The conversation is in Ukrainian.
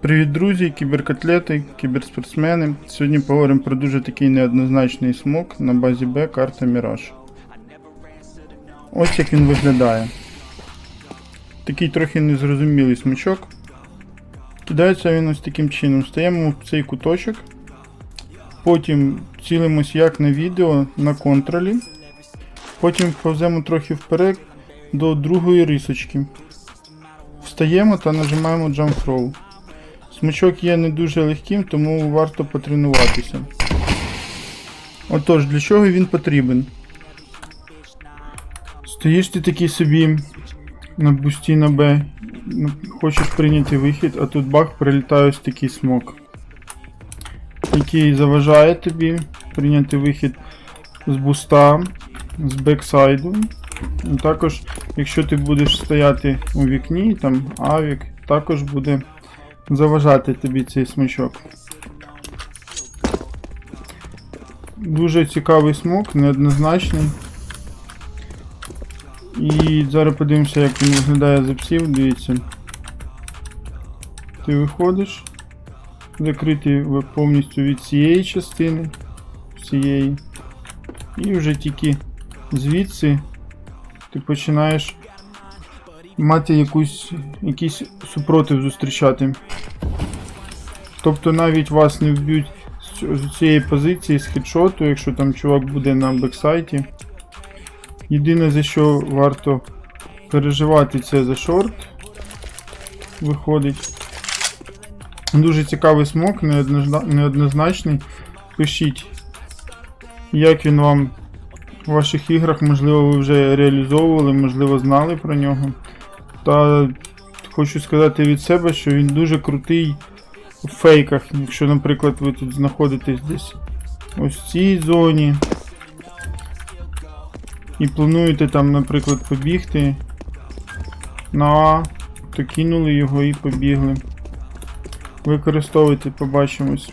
Привіт, друзі, кіберкотлети, кіберспортсмени. Сьогодні поговоримо про дуже такий неоднозначний смок на базі Б карта Міраж. Ось як він виглядає. Такий трохи незрозумілий смачок. Кидається він ось таким чином. Стаємо в цей куточок. Потім цілимось як на відео на контролі. Потім повземо трохи вперед до другої рисочки. Встаємо та нажимаємо Jump Throw. Смичок є не дуже легким, тому варто потренуватися. Отож, для чого він потрібен? Стоїш ти такий собі на бусті на Б, ну, хочеш прийняти вихід, а тут бах прилітає ось такий смок, який заважає тобі прийняти вихід з буста, з бексайду. Також, якщо ти будеш стояти у вікні, там авік, також буде заважати тобі цей смачок. Дуже цікавий смок, неоднозначний. І зараз подивимося, як він виглядає за псів. Дивіться. Ти виходиш, закритий повністю від цієї частини, всієї. І вже тільки звідси ти починаєш мати якусь, якийсь супротив зустрічати. Тобто навіть вас не вб'ють з цієї позиції, з хедшоту, якщо там чувак буде на бексайті. Єдине за що варто переживати, це за шорт. Виходить. Дуже цікавий смок, неоднозначний. Пишіть, як він вам в ваших іграх, можливо, ви вже реалізовували, можливо, знали про нього. Та хочу сказати від себе, що він дуже крутий у фейках. Якщо, наприклад, ви тут знаходитесь десь ось в цій зоні. І плануєте там, наприклад, побігти на А, то кинули його і побігли. Використовуйте, побачимось.